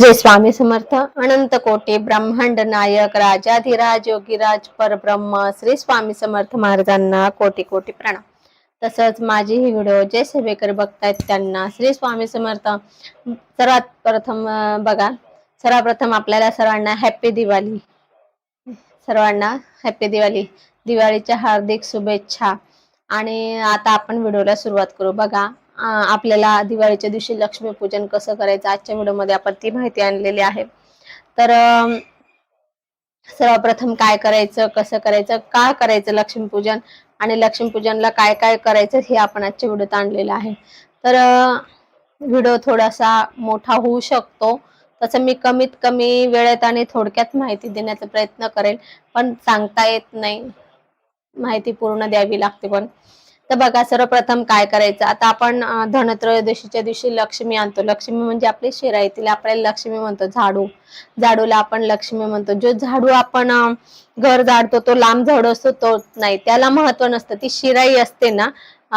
श्री स्वामी समर्थ. अनंत कोटी ब्रह्मांड नायक राजाधिराज योगीराज परब्रह्म श्री स्वामी समर्थ महाराजांना कोटी कोटी प्रणाम. तसंच माझी ही व्हिडिओ जे सेवेकर बघतायत त्यांना श्री स्वामी समर्थ. सर्वात प्रथम बघा सर्वप्रथम आपल्याला सर्वांना हॅपी दिवाळी. सर्वांना हॅपी दिवाळी. दिवाळीच्या हार्दिक शुभेच्छा. आणि आता आपण व्हिडिओला सुरुवात करू. बघा आपल्याला दिवाळीच्या दिवशी लक्ष्मीपूजन कसं करायचं? आजच्या व्हिडिओमध्ये आपण ती माहिती आणलेली आहे. तर सर्वप्रथम काय करायचं? कसं करायचं? का करायचं लक्ष्मीपूजन आणि लक्ष्मीपूजनला काय काय करायचं हे आपण आजच्या व्हिडिओत आणलेलं आहे. तर व्हिडिओ थोडासा मोठा होऊ शकतो. तसं मी कमीत कमी वेळेत आणि थोडक्यात माहिती देण्याचा प्रयत्न करेल. पण सांगता येत नाही. माहिती पूर्ण द्यावी लागते पण. तर बघा सर्वप्रथम काय करायचं? आता आपण धनत्रयोदशीच्या दिवशी लक्ष्मी आणतो. लक्ष्मी म्हणजे आपली शिराई तिला आपल्याला लक्ष्मी म्हणतो झाडू. झाडूला आपण लक्ष्मी म्हणतो. जो झाडू आपण घर झाडतो तो लांब झाडू असतो तो नाही. त्याला महत्त्व नसतं. ती शिराई असते ना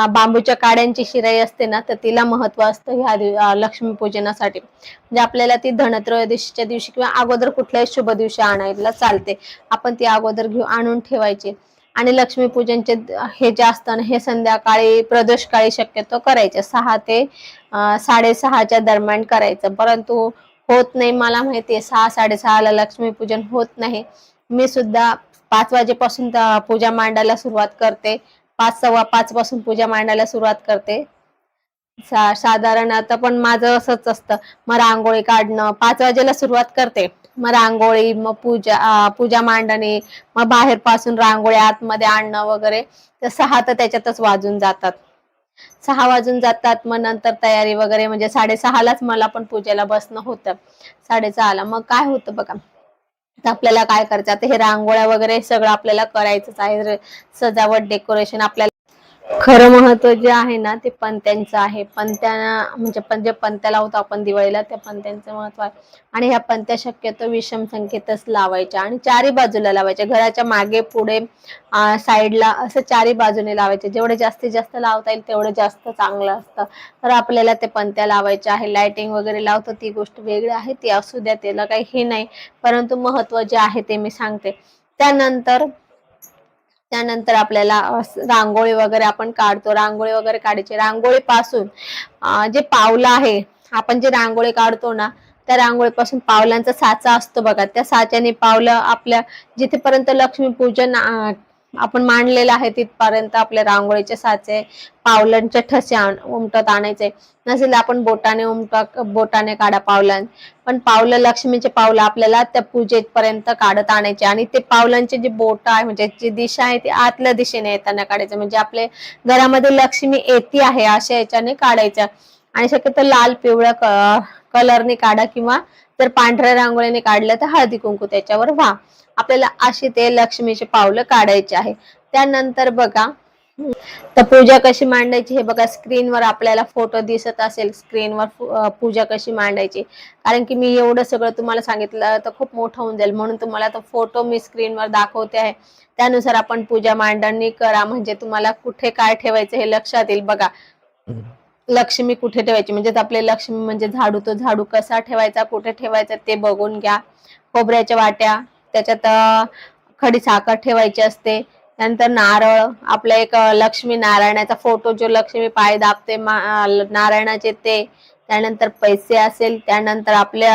बांबूच्या काड्यांची शिराई असते ना तर तिला महत्त्व असतं ह्या दिव- अं, लक्ष्मीपूजनासाठी म्हणजे आपल्याला ती धनत्रयोदशीच्या दिवशी किंवा अगोदर कुठल्याही शुभ दिवशी आणायला चालते. आपण ती अगोदर घेऊ आणून ठेवायची. आणि लक्ष्मीपूजनचे हे जे असतं ना हे संध्याकाळी प्रदोषकाळी शक्यतो करायचे. सहा ते साडेसहाच्या दरम्यान करायचं. परंतु होत नाही मला माहितीये सहा साडेसहाला लक्ष्मीपूजन होत नाही. मी सुद्धा पाच वाजेपासून पूजा मांडायला सुरुवात करते. पाच सव्वा पाच पासून पूजा मांडायला सुरुवात करते. सा- साधारण आता पण माझं असंच असतं. मग रांगोळी काढणं पाच वाजेला सुरुवात करते. मग रांगोळी मग पूजा पूजा मांडणे मग बाहेर पासून रांगोळी आतमध्ये आणणं वगैरे. तर सहा तर त्याच्यातच वाजून जातात. सहा वाजून जातात मग नंतर तयारी वगैरे. म्हणजे साडेसहालाच मला पण पूजेला बसणं होतं. साडेसहाला. मग काय होतं बघा. तर आपल्याला काय करायचं? आता हे रांगोळ्या वगैरे सगळं आपल्याला करायचंच आहे. सजावट डेकोरेशन आपल्याला खरं महत्त्व जे आहे ना ते पंत्यांचं आहे. पंत्या म्हणजे पण जे पंत्या लावतो आपण दिवाळीला त्या पंत्यांचं महत्त्व आहे. आणि ह्या पंत्या शक्यतो विषम संख्येतच लावायच्या आणि चारी बाजूला लावायच्या. घराच्या मागे पुढे साईडला असं चारी बाजूने लावायचे. जेवढे जास्तीत जास्त लावता येईल तेवढं जास्त चांगलं असतं. तर आपल्याला ते पंत्या लावायच्या आहे. लाइटिंग वगैरे लावतो ती गोष्ट वेगळी आहे ती असू द्या त्याला काही हे नाही. परंतु महत्त्व जे आहे ते मी सांगते. त्यानंतर त्यानंतर आपल्याला रांगोळी वगैरे आपण काढतो. रांगोळी वगैरे काढायची. रांगोळी पासून जे पावलं आहे आपण जे रांगोळी काढतो ना त्या रांगोळीपासून पावलांचा साचा असतो बघा. त्या साच्याने पावलं आपल्या जिथेपर्यंत लक्ष्मीपूजन आपण मांडलेलं आहे तिथपर्यंत आपल्या रांगोळीचे साचे पावलांचे ठसे उमटत आणायचे. नसेल आपण बोटाने उमटा बोटाने काढा पावलं. पण पावलं लक्ष्मीचे पावलं आपल्याला त्या पूजेपर्यंत काढत आणायचे. आणि ते पावलांचे जे बोट आहे म्हणजे जी दिशा आहे ती आतल्या दिशेने येताना काढायचं. म्हणजे आपले घरामध्ये लक्ष्मी येते आहे अशा याच्याने काढायचं आणि शक्यतो लाल पिवळ्या कलरने काढा किंवा जर पांढऱ्या रांगोळीने काढलं तर हळदी कुंकू त्याच्यावर व्हा. आपल्याला अशी ते लक्ष्मीचे पावलं काढायचे आहे. त्यानंतर बघा तर पूजा कशी मांडायची हे बघा स्क्रीनवर आपल्याला फोटो दिसत असेल स्क्रीनवर पूजा कशी मांडायची. कारण की मी एवढं सगळं तुम्हाला सांगितलं तर खूप मोठं होऊन जाईल. म्हणून तुम्हाला तो फोटो मी स्क्रीनवर दाखवते आहे. त्यानुसार आपण पूजा मांडणी करा. म्हणजे तुम्हाला कुठे काय ठेवायचं हे लक्षात येईल बघा. लक्ष्मी कुठे ठेवायची? म्हणजे आपले लक्ष्मी म्हणजे झाडू तो झाडू कसा ठेवायचा कुठे ठेवायचा ते बघून घ्या. खोबऱ्याच्या वाट्या त्याच्यात खडी साखर ठेवायची असते. त्यानंतर नारळ आपला एक लक्ष्मी नारायणाचा फोटो जो लक्ष्मी पाय दाबते नारायणाचे ते. त्यानंतर पैसे असेल त्यानंतर आपल्या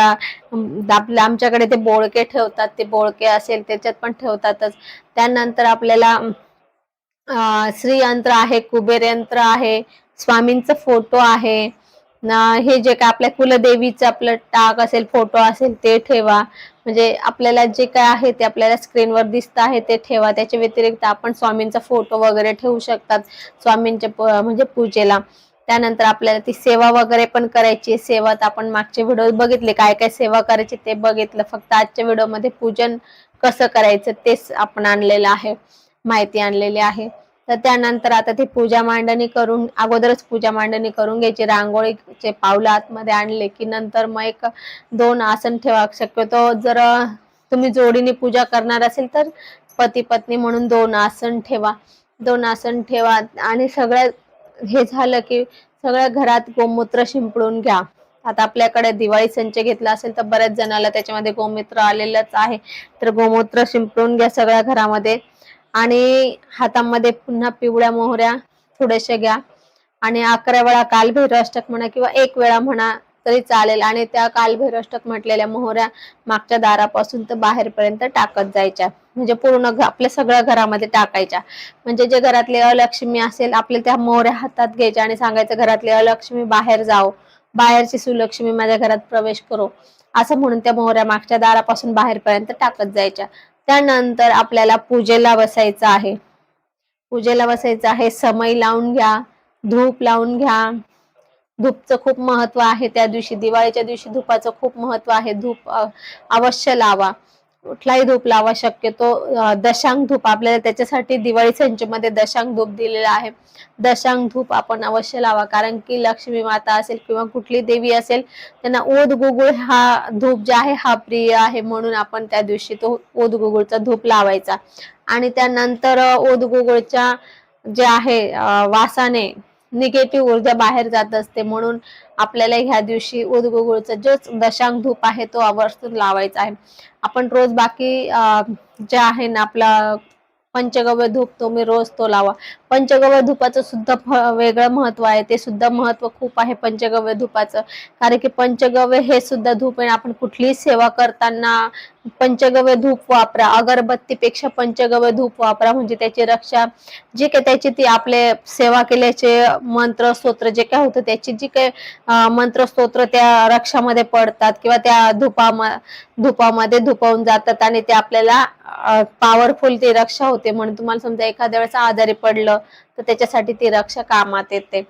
आपल्या आमच्याकडे ते बोळके ठेवतात ते बोळके असेल त्याच्यात पण ठेवतातच. त्यानंतर आपल्याला श्रीयंत्र आहे कुबेर यंत्र आहे स्वामींचा फोटो आहे. हे जे काय आपल्या कुलदेवीचं आपलं टाक असेल फोटो असेल ते ठेवा. म्हणजे आपल्याला जे काय आहे ते आपल्याला स्क्रीनवर दिसत आहे ते ठेवा. त्याच्या व्यतिरिक्त आपण स्वामींचा फोटो वगैरे ठेवू शकतात स्वामींच्या प- म्हणजे पूजेला. त्यानंतर आपल्याला ती सेवा वगैरे पण करायची आहे. तर आपण मागचे व्हिडिओ बघितले काय काय सेवा करायची ते बघितलं. फक्त आजच्या व्हिडिओमध्ये पूजन कसं करायचं तेच आपण आणलेलं आहे माहिती आणलेली आहे. तर त्यानंतर आता ती पूजा मांडणी करून अगोदरच पूजा मांडणी करून घ्यायची. रांगोळीचे पावलं आतमध्ये आणले की नंतर मग एक दोन आसन ठेवा. शक्यतो जर तुम्ही जोडीने पूजा करणार असेल तर पती पत्नी म्हणून दोन आसन ठेवा. दोन आसन ठेवा आणि सगळं हे झालं की सगळ्या घरात गोमूत्र शिंपडून घ्या. आता आपल्याकडे दिवाळी संच घेतला असेल तर बऱ्याच जणाला त्याच्यामध्ये गोमूत्र आलेलंच आहे. तर गोमूत्र शिंपडून घ्या सगळ्या घरामध्ये. आणि हातामध्ये पुन्हा पिवळ्या मोहऱ्या थोड्याशा घ्या. आणि अकरा वेळा कालभैरवाष्टक म्हणा किंवा एक वेळा म्हणा तरी चालेल. आणि त्या कालभैरवाष्टक म्हटलेल्या मोहऱ्या मागच्या दारापासून तर बाहेरपर्यंत टाकत जायच्या. म्हणजे पूर्ण आपल्या सगळ्या घरामध्ये टाकायच्या. म्हणजे जे घरातले अलक्ष्मी असेल आपल्या त्या मोहऱ्या हातात घ्यायच्या आणि सांगायचं घरातले अलक्ष्मी बाहेर जाओ. बाहेरची सुलक्ष्मी माझ्या घरात प्रवेश करो. असं म्हणून त्या मोहऱ्या मागच्या दारापासून बाहेरपर्यंत टाकत जायच्या. त्यानंतर आपल्याला पूजेला बसायचं आहे. पूजेला बसायचं आहे. समय लावून घ्या. धूप लावून घ्या. धूपचं खूप महत्त्व आहे. त्या दिवशी दिवाळीच्या दिवशी धूपाचं खूप महत्त्व आहे. धूप अवश्य लावा. कुठलाही धूप लावा शक्यतो. दशांग धूप आपल्याला त्याच्यासाठी दिवाळी संचमध्ये दशांग धूप दिलेला आहे. दशांग धूप आपण अवश्य लावा. कारण की लक्ष्मी माता असेल किंवा कुठली देवी असेल त्यांना ओद गुगुळ हा धूप जे आहे हा प्रिय आहे म्हणून आपण त्या दिवशी तो ओद गुगुळचा धूप लावायचा. आणि त्यानंतर ओद गुगुळच्या जे आहे वासाने निगेटिव्ह ऊर्जा बाहेर जात असते म्हणून आपल्याला ह्या दिवशी उदगुगुळचा जो दशांग धूप आहे तो आवर्जून लावायचा आहे. आपण रोज बाकी अं, जे आहे ना आपला पंचगव्य धूप तुम्ही रोज तो लावा. पंचगव्य धूपाचं सुद्धा फ- वेगळं महत्त्व आहे. ते सुद्धा महत्त्व खूप आहे पंचगव्य धूपाचं. कारण की पंचगव्य हे सुद्धा धूप आहे. आपण कुठलीही सेवा करताना पंचगव्य धूप वापरा. अगरबत्तीपेक्षा पंचगव्य धूप वापरा. म्हणजे त्याची रक्षा जे काही त्याची ती आपले सेवा केल्याचे मंत्र स्तोत्र जे काय होतं त्याची जी काही मंत्र स्तोत्र त्या रक्षामध्ये पडतात किंवा त्या धुपा धुपामध्ये धुपावून जातात आणि ते आपल्याला पॉवरफुल ती रक्षा होते. म्हणून तुम्हाला समजा एखाद्या वेळेस आजारी पडलं तर त्याच्यासाठी ती रक्षा कामात येते.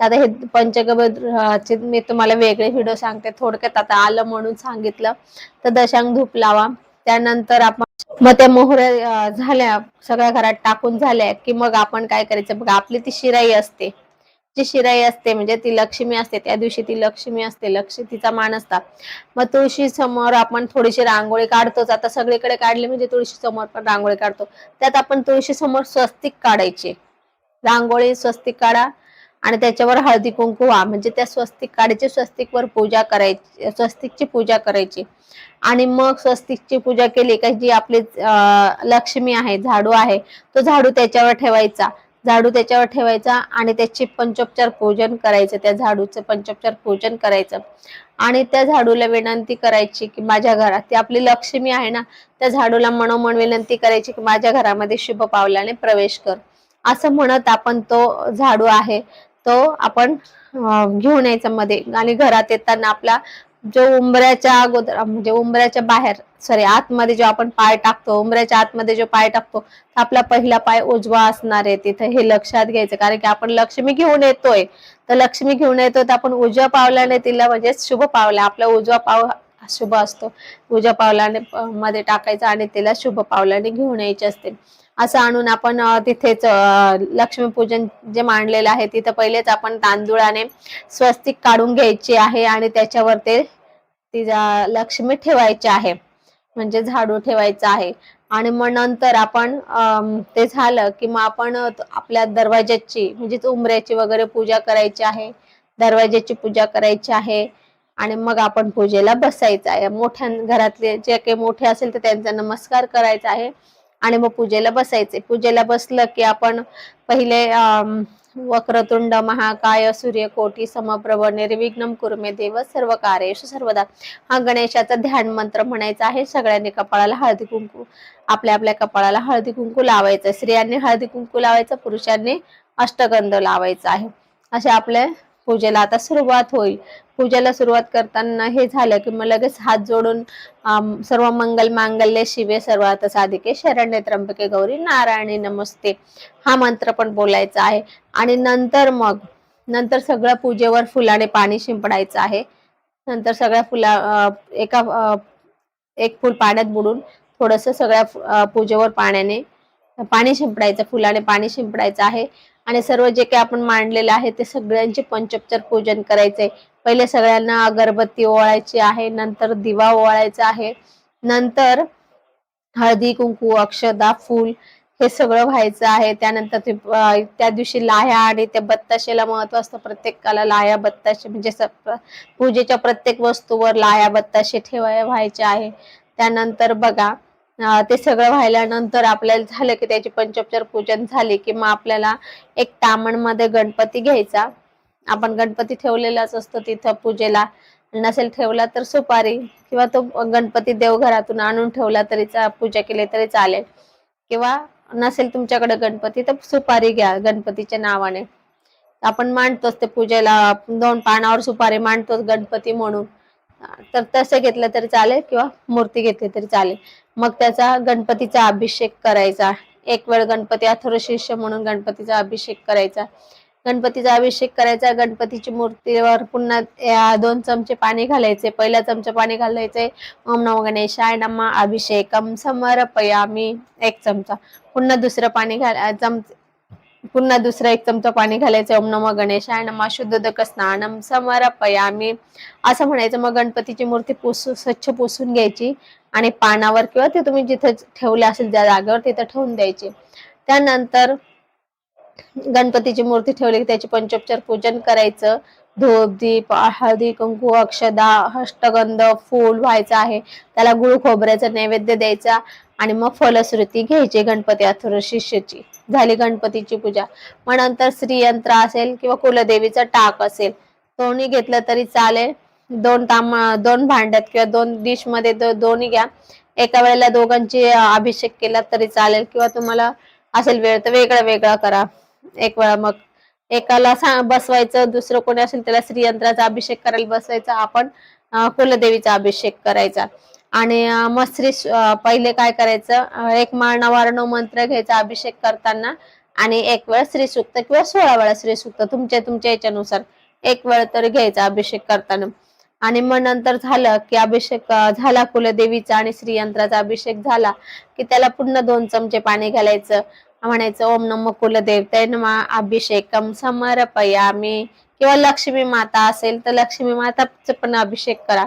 आता हे पंचगव्य मी तुम्हाला वेगळे व्हिडिओ सांगते. थोडक्यात आता आलं म्हणून सांगितलं. तर दशांग धूप लावा. त्यानंतर आपण मग त्या मोहऱ्या झाल्या सगळ्या घरात टाकून झाल्या की मग आपण काय करायचं? बघा आपली ती शिराई असते. जी शिराई असते म्हणजे ती लक्ष्मी असते. त्या दिवशी ती लक्ष्मी असते. लक्ष्मी तिचा मान असतात मग तुळशी समोर आपण थोडीशी रांगोळी काढतोच. आता सगळीकडे काढली म्हणजे तुळशी समोर पण रांगोळी काढतो. त्यात आपण तुळशी समोर स्वस्तिक काढायचे. रांगोळी स्वस्तिक काढा आणि त्याच्यावर हळदी कुंकू व्हा म्हणजे त्या स्वस्तिक काढायची स्वस्तिकवर पूजा करायची स्वस्तिकची पूजा करायची. आणि मग स्वस्तिकची पूजा केली का जी आपली लक्ष्मी आहे झाडू आहे तो झाडू त्याच्यावर ठेवायचा. झाडू त्याच्यावर ठेवायचा आणि त्याची पंचोपचार पूजन करायचं त्या झाडूचं पंचोपचार पूजन करायचं. आणि त्या झाडूला विनंती करायची की माझ्या घरात ती आपली लक्ष्मी आहे ना त्या झाडूला मनोमन विनंती करायची की माझ्या घरामध्ये शुभ पावलाने प्रवेश कर. असं म्हणत आपण तो झाडू आहे तो आपण घेऊन यायचा मध्ये. आणि घरात येताना आपला जो उंबऱ्याच्या अगोदर म्हणजे उंबऱ्याच्या बाहेर सॉरी आतमध्ये जो आपण पाय टाकतो उंबऱ्याच्या आतमध्ये जो पाय टाकतो तर आपला पहिला पाय उजवा असणार आहे तिथे. हे लक्षात घ्यायचं कारण की आपण लक्ष्मी घेऊन येतोय. तर लक्ष्मी घेऊन येतो तर आपण उजव्या पावलाने तिला म्हणजे शुभ पावला आपला उजवा पाव शुभ असतो. उजव्या पावलाने मध्ये टाकायचा आणि तिला शुभ पावलाने घेऊन यायचे असते. असं आणून आपण तिथेच लक्ष्मीपूजन जे मांडलेलं आहे तिथं पहिलेच आपण तांदूळाने स्वस्तिक काढून घ्यायची आहे आणि त्याच्यावर ते तिचा लक्ष्मी ठेवायची आहे. म्हणजे झाडू ठेवायचं आहे. आणि मग नंतर आपण ते झालं की मग आपण आपल्या दरवाज्याची म्हणजे उंबऱ्याची वगैरे पूजा करायची आहे. दरवाज्याची पूजा करायची आहे. आणि मग आपण पूजेला बसायचं आहे. मोठ्या घरातले जे काही मोठे असेल तर त्यांचा नमस्कार करायचा आहे. आणि मग पूजेला बसायचे. पूजेला बसलं की आपण पहिले वक्रतुंड महाकाय सूर्यकोटी समप्रभ निर्विघ्नम कुर्मे देव सर्व कार्येश सर्वदा. हा गणेशाचा ध्यान मंत्र म्हणायचा आहे. सगळ्यांनी कपाळाला हळदी कुंकू आपल्या आपल्या कपाळाला हळदी कुंकू लावायचं. स्त्रियांनी हळदी कुंकू लावायचं पुरुषांनी अष्टगंध लावायचा आहे. असे आपल्या पूजेला आता सुरुवात होईल. पूजेला सुरुवात करताना हे झालं की मग लगेच हात जोडून सर्व मंगल मांगल्य शिवे सर्वात. साधिके शरण्य त्र्यंबके गौरी नारायणी नमस्ते. हा मंत्र पण बोलायचा आहे. आणि नंतर मग नंतर सगळ्या पूजेवर फुलाने पाणी शिंपडायचं आहे. नंतर सगळ्या फुला एका एक फुल पाण्यात बुडून थोडस सगळ्या पूजेवर पाण्याने पाणी शिंपडायचं फुलाने पाणी शिंपडायचं आहे. आणि सर्व जे काही आपण मांडलेलं आहे ते सगळ्यांचे पंचोपचार पूजन करायचंय पहिले सगळ्यांना अगरबत्ती ओवाळायची आहे नंतर दिवा ओवाळायचा आहे नंतर हळदी कुंकू अक्षदा फूल हे सगळं व्हायचं आहे. त्यानंतर ते त्या दिवशी लाह्या आणि त्या बत्ताशेला महत्त्व असतं प्रत्येकाला लाह्या बत्ताशे म्हणजे स- पूजेच्या प्रत्येक वस्तूवर लाह्या बत्ताशे ठेवाय व्हायचे आहे. त्यानंतर बघा ते सगळं व्हायल्यानंतर आपल्याला झालं की त्याची पंचोपचार पूजन झाली की मग आपल्याला एक तामणमध्ये गणपती घ्यायचा. आपण गणपती ठेवलेलाच असतो तिथं पूजेला. नसेल ठेवला तर सुपारी किंवा तो गणपती देवघरातून आणून ठेवला तरी पूजा केली तरी चालेल. किंवा नसेल तुमच्याकडे गणपती तर सुपारी घ्या गणपतीच्या नावाने. आपण मांडतोच ते पूजेला दोन पानावर सुपारी मांडतोच गणपती म्हणून. तर तसं घेतलं तरी चालेल किंवा मूर्ती घेतली तरी चालेल. मग त्याचा गणपतीचा अभिषेक करायचा. एक वेळ गणपती अथर्व शिष्य म्हणून गणपतीचा अभिषेक करायचा. गणपतीचा अभिषेक करायचा गणपतीची मूर्तीवर पुन्हा या दोन चमचे पाणी घालायचे. पहिल्या चमचे पाणी घालायचे. ओम नम गणेशाय नमा. अभिषेकम समर्पयामी. एक चमचा. पुन्हा दुसरं पाणी घाल चमचे पुन्हा दुसरा एक चमचा पाणी घालायचं ओम नम गणेशाय नमः. शुद्धोदक स्नानम समर्पयामी. असं म्हणायचं मग गणपतीची मूर्ती पुसू स्वच्छ पुसून घ्यायची आणि पानावर किंवा ते तुम्ही जिथे ठेवले असेल त्या जागेवर तिथं ठेवून द्यायची. त्यानंतर गणपतीची मूर्ती ठेवली की त्याची पंचोपचार पूजन करायचं. धूप दीप हळदी कुंकू अक्षदा हष्टगंध फूल व्हायचं आहे. त्याला गुळ खोबऱ्याचा नैवेद्य द्यायचा आणि मग फलश्रुती घ्यायची गणपती अथुर शिष्यची. झाली गणपतीची पूजा. मग नंतर श्रीयंत्र असेल किंवा कुलदेवीचा टाक असेल दोन्ही घेतलं तरी चालेल. दोन ताम दोन भांड्यात किंवा दोन डिशमध्ये दोन्ही घ्या. एका वेळेला दोघांची अभिषेक केला तरी चालेल किंवा तुम्हाला असेल वेळ तर वेगळा वेगळा करा. एक वेळा मग एकाला बसवायचं दुसरं कोणी असेल त्याला श्रीयंत्राचा अभिषेक करायला बसवायचा. आपण कुलदेवीचा अभिषेक करायचा. आणि मसरी मग श्री पहिले काय करायचं एक माळ नवारणव मंत्र घ्यायचा अभिषेक करताना आणि एक वेळ श्री सुक्त किंवा सोळा वेळा श्री सुक्त तुमच्या तुमच्या याच्यानुसार एक वेळ तरी घ्यायचा अभिषेक करताना. आणि मग नंतर झालं की अभिषेक झाला कुलदेवीचा आणि श्रीयंत्राचा अभिषेक झाला की त्याला पुन्हा दोन चमचे पाणी घालायचं. म्हणायचं ओम नम कुलदेवते नमा अभिषेकम समर्पयामी. किंवा लक्ष्मी माता असेल तर लक्ष्मी माताच पण अभिषेक करा.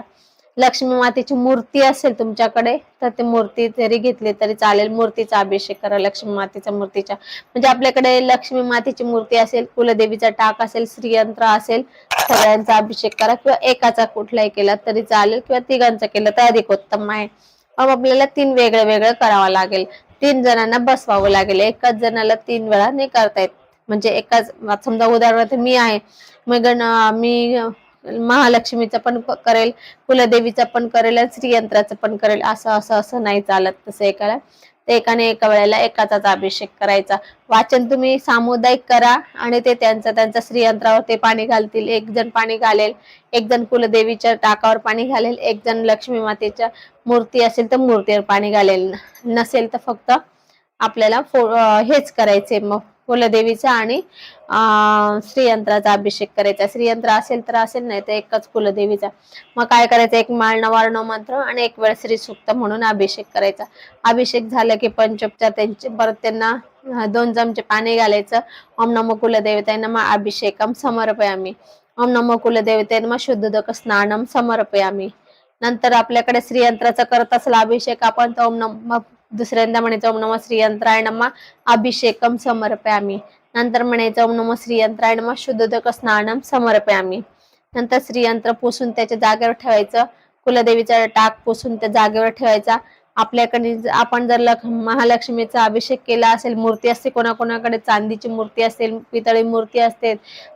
लक्ष्मी मातेची मूर्ती असेल तुमच्याकडे तर ती मूर्ती जरी घेतली तरी चालेल. मूर्तीचा अभिषेक करा लक्ष्मी मातेच्या मूर्तीचा. म्हणजे आपल्याकडे लक्ष्मी मातेची मूर्ती असेल कुलदेवीचा टाक असेल श्रीयंत्र असेल सगळ्यांचा अभिषेक करा. किंवा एकाचा कुठलाही केला तरी चालेल किंवा तिघांचा केलं तर अधिक उत्तम आहे. मग आपल्याला तीन वेगळं वेगळं करावं लागेल. तीन जणांना बसवावं लागेल. एकाच जणाला तीन वेळा नाही करता येत. म्हणजे एकाच समजा उदाहरणार्थ मी आहे. मग मी महालक्ष्मीचं पण करेल कुलदेवीचं पण करेल आणि श्रीयंत्राचं पण करेल. असं असं असं नाही चालत तसं एकाला. ते एकाने एका वेळेला एकाचाच अभिषेक करायचा. वाचन तुम्ही सामुदायिक करा आणि ते त्यांचं त्यांच्या श्रीयंत्रावर ते पाणी घालतील. एक जण पाणी घालेल एक जण कुलदेवीच्या टाकावर पाणी घालेल एक जण लक्ष्मी मातेच्या मूर्ती असेल तर मूर्तीवर पाणी घालेल. नसेल तर फक्त आपल्याला फो- हेच करायचे मग. कुलदेवीचा आणि श्रीयंत्राचा अभिषेक करायचा. श्रीयंत्र असेल तर असेल नाही तर एकच कुलदेवीचा मग काय करायचं? एक माळ नवार्ण मंत्र आणि एक वेळ श्री सुक्त म्हणून अभिषेक करायचा. अभिषेक झाला की पंचोपचार त्यांचे परत त्यांना दोन चमचे पाणी घालायचं. ओम नम कुलदेवतांना मग अभिषेकम समर्पयामी. ओम नमो कुलदेवताय मग शुद्धोदक स्नानम समर्पयामी. नंतर आपल्याकडे श्रीयंत्राचा करत असला अभिषेक आपण तर ओम नम दुसऱ्यांदा म्हणायचं ओम नम श्री यंत्राय नमा अभिषेकम समर्पयामी. नंतर म्हणायचं ओम नम श्री यंत्राय नमा शुद्धोदक स्नानम समर्पयामी. नंतर श्रीयंत्र पुसून त्याच्या जागेवर ठेवायचं कुलदेवीचा टाक पुसून त्या जागेवर ठेवायचा. आपल्याकडे आपण जर लख- महालक्ष्मीचा अभिषेक केला असेल मूर्ती असते कोणाकोणाकडे चांदीची मूर्ती असेल पितळी मूर्ती असते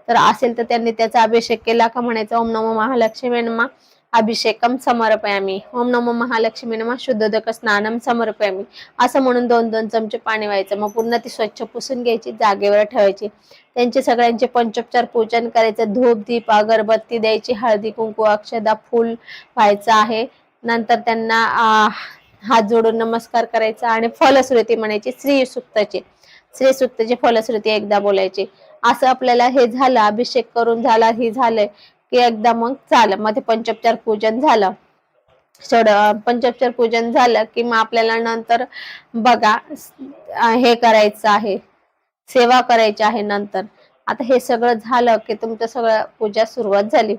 तर असेल तर त्यांनी त्याचा अभिषेक केला का म्हणायचं ओम नमो महालक्ष्मी नमा. अभिषेकम समर्पयामी. ओम नमो महालक्ष्मी नमः. शुद्धोदक स्नानम समर्पयामी. असं म्हणून दोन दोन चमचे पाणी व्हायचं. मग पुन्हा ती स्वच्छ पुसून घ्यायची जागेवर ठेवायची. त्यांचे सगळ्यांचे पंचोपचार पूजन करायचं. धूप दीप अगरबत्ती द्यायची. हळदी कुंकू अक्षदा फुल व्हायचं आहे. नंतर त्यांना हात जोडून नमस्कार करायचा आणि फलश्रुती म्हणायची श्री सुक्ताची. श्री सुक्ताची फलश्रुती एकदा बोलायची. असं आपल्याला हे झालं अभिषेक करून झाला हे झालंय. की एकदा मग झालं. मग ते पंचोपचार पूजन झालं. सोड पंचोपचार पूजन झालं की मग आपल्याला नंतर बघा हे करायचं आहे. सेवा करायची आहे नंतर. आता हे सगळं झालं की तुमचं सगळं पूजा सुरुवात झाली.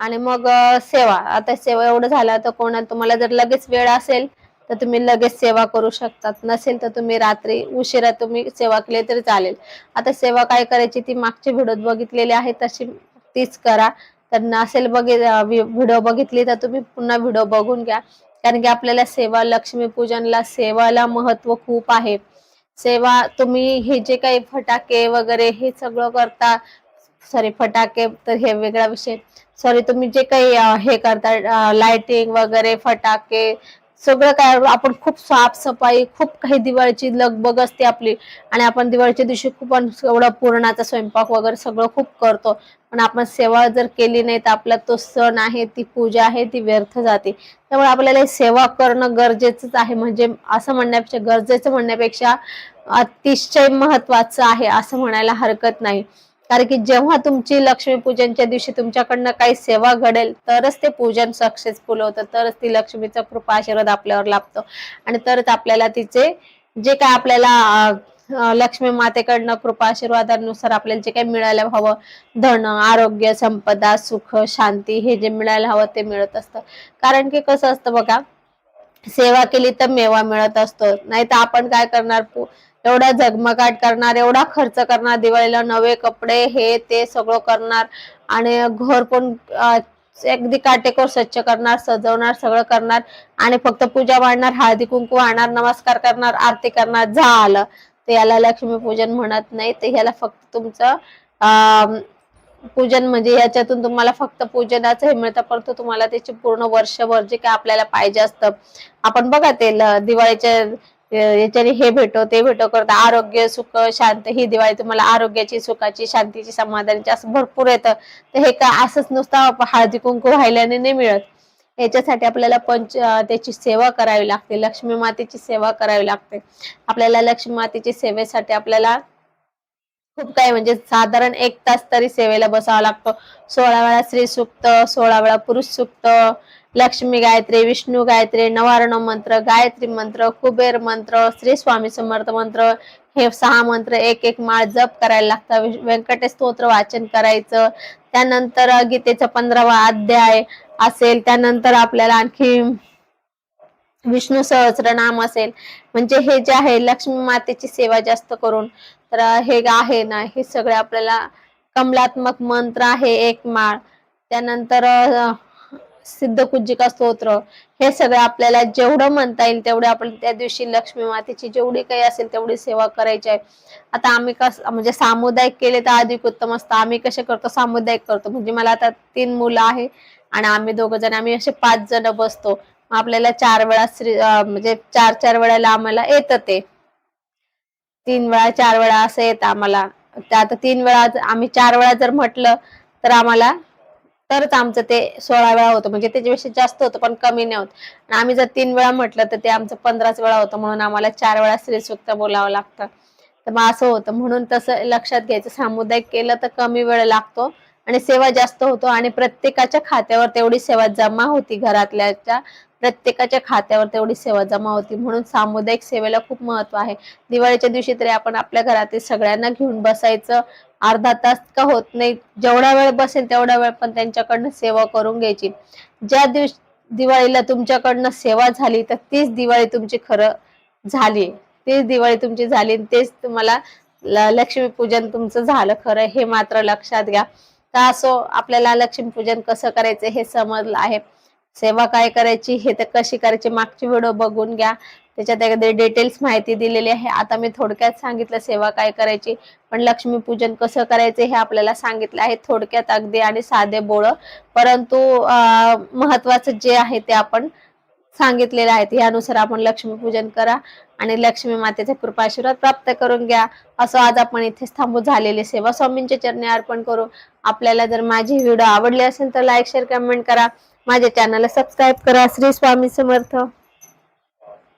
आणि मग सेवा. आता सेवा एवढं झालं तर कोणा तुम्हाला जर लगेच वेळ असेल तर तुम्ही लगेच सेवा करू शकतात. नसेल तर तुम्ही रात्री उशिरा तुम्ही सेवा केली तरी चालेल. आता सेवा काय करायची? ती मागची व्हिडिओत बघितलेली आहे तशी तीच करा. तर नसेल बघित व्हिडिओ बघितली तर तुम्ही पुन्हा व्हिडिओ बघून घ्या. कारण की आपल्याला सेवा लक्ष्मी पूजनला सेवाला महत्त्व खूप आहे. सेवा तुम्ही हे जे काही फटाके वगैरे हे सगळं करता सॉरी फटाके तर हे वेगळा विषय. सॉरी तुम्ही जे काही हे करता लाइटिंग वगैरे फटाके सगळं काय आपण खूप साफसफाई खूप काही दिवाळीची लगबग असते आपली. आणि आपण दिवाळीच्या दिवशी खूप एवढा पुरणाचा स्वयंपाक वगैरे सगळं खूप करतो. पण आपण सेवा जर केली नाही तर आपला तो सण आहे ती पूजा आहे ती व्यर्थ जाते. त्यामुळे आपल्याला सेवा करणं गरजेचंच आहे. म्हणजे असं म्हणण्यापेक्षा गरजेचं म्हणण्यापेक्षा अतिशय महत्वाचं आहे असं म्हणायला हरकत नाही. कारण की जेव्हा तुमची लक्ष्मी पूजनच्या दिवशी तुमच्याकडनं काही सेवा घडेल तरच ते पूजन सक्सेसफुल होतं तरच ती लक्ष्मीचा कृपा आशीर्वाद आपल्यावर लाभतो. आणि तरच आपल्याला तिचे जे काय आपल्याला लक्ष्मी मातेकडनं कृपा आशीर्वादानुसार आपल्याला जे काही मिळायला हवं धन आरोग्य संपदा सुख शांती हे जे मिळायला हवं ते मिळत असतं. कारण की कसं असतं बघा सेवा केली तर मेवा मिळत असतो नाही तर आपण काय करणार एवढा झगमगाट करणार एवढा खर्च करणार दिवाळीला नवे कपडे हे ते सगळं करणार आणि घर पण अगदी काटेकोर स्वच्छ करणार सजवणार सगळं करणार आणि फक्त पूजा मांडणार हळदी कुंकू आणणार नमस्कार करणार आरती करणार झालं. ते याला लक्ष्मी पूजन म्हणत नाही ते ह्याला फक्त तुमचं अं, पूजन म्हणजे याच्यातून तुम्हाला फक्त पूजनाचं हे मिळतं परंतु तुम्हाला त्याचे पूर्ण वर्षभर जे काय आपल्याला पाहिजे असतं. आपण बघा ते दिवाळीच्या याच्याने हे भेटो ते भेटो करता. आरोग्य सुख शांत ही दिवाळी तुम्हाला आरोग्याची सुखाची शांतीची समाधानाची असं भरपूर येतं. तर हे काय असंच नुसतं हळदी कुंकू व्हायल्याने नाही मिळत. याच्यासाठी आपल्याला पंच त्याची सेवा करावी लागते. लक्ष्मी मातेची सेवा करावी लागते. आपल्याला लक्ष्मी मातेची सेवेसाठी आपल्याला खूप काही म्हणजे साधारण एक तास तरी सेवेला बसावा लागतो. सोळा वेळा स्त्री सुक्त सोळा वेळा पुरुष सुक्त लक्ष्मी गायत्री विष्णू गायत्री नवारण मंत्र गायत्री मंत्र कुबेर मंत्र श्री स्वामी समर्थ मंत्र हे सहा मंत्र एक एक माळ जप करायला लागतं व्यंकटेश स्तोत्र वाचन करायचं. त्यानंतर गीतेचा पंधरावा अध्याय असेल. त्यानंतर आपल्याला आणखी विष्णू सहस्रनाम असेल. म्हणजे हे जे आहे लक्ष्मी मातेची सेवा जास्त करून. तर हे आहे ना हे सगळे आपल्याला कमलात्मक मंत्र आहे एक माळ. त्यानंतर सिद्ध कुंजिका स्तोत्र हे सगळं आपल्याला जेवढं म्हणता येईल तेवढं आपण त्या दिवशी लक्ष्मी मातेची जेवढी काही असेल तेवढी सेवा करायची आहे. आता आम्ही कस म्हणजे सामुदायिक केले तर अधिक उत्तम असतं. आम्ही कसे करतो? सामुदायिक करतो. म्हणजे मला आता तीन मुलं आहे आणि आम्ही दोघ जण आम्ही असे पाच जण बसतो. मग आपल्याला चार वेळा श्री म्हणजे चार चार वेळेला आम्हाला येतं ते. तीन वेळा चार वेळा असं येतं आम्हाला. त्या आता तीन वेळा आम्ही चार वेळा जर म्हटलं तर आम्हाला तरच आमचं ते सोळा वेळा होतं. म्हणजे त्याच्यापेक्षा जास्त होतं पण कमी नाही होत. आणि आम्ही जर तीन वेळा म्हटलं तर ते आमचं पंधराच वेळा होतं. म्हणून आम्हाला चार वेळा श्रीसुक्त बोलावं लागतं. तर मग असं होतं. म्हणून तसं लक्षात घ्यायचं. सामुदायिक केलं तर कमी वेळ लागतो. आणि सेवा जास्त होतो. आणि प्रत्येकाच्या खात्यावर तेवढी सेवा जमा होती घरातल्याच्या. प्रत्येकाच्या खात्यावर तेवढी सेवा जमा होती. म्हणून सामुदायिक सेवेला खूप महत्त्व आहे. दिवाळीच्या दिवशी तरी आपण आपल्या घरातील सगळ्यांना घेऊन बसायचं. अर्धा तास का होत नाही. जेवढा वेळ बसेल तेवढा वेळ पण त्यांच्याकडनं सेवा करून घ्यायची. ज्या दिवशी दिवाळीला तुमच्याकडनं सेवा झाली तर तीच दिवाळी तुमची खरं झाली. तीच दिवाळी तुमची झाली आणि तेच तुम्हाला ल- लक्ष्मीपूजन तुमचं झालं खरं हे मात्र लक्षात घ्या. तर असो आपल्याला लक्ष्मीपूजन कसं करायचं हे समजलं आहे. सेवा काय करायची हे तर कशी करायची मागची व्हिडिओ बघून घ्या. त्याच्यात एखादी डिटेल्स माहिती दिलेली आहे. आता मी थोडक्यात सांगितलं सेवा काय करायची पण लक्ष्मीपूजन कसं करायचं हे आपल्याला सांगितलं आहे. थोडक्यात अगदी आणि साधे बोळ. परंतु महत्वाचं जे आहे ते आपण सांगितलेलं आहे. यानुसार आपण लक्ष्मीपूजन करा आणि लक्ष्मी मातेचा कृपा आशीर्वाद प्राप्त करून घ्या. असं आज आपण इथेच थांबू झालेली सेवा स्वामींच्या चरणी अर्पण करू. आपल्याला जर माझी व्हिडिओ आवडली असेल तर लाईक शेअर कमेंट करा. माझ्या चॅनलला सबस्क्राईब करा. श्री स्वामी समर्थ.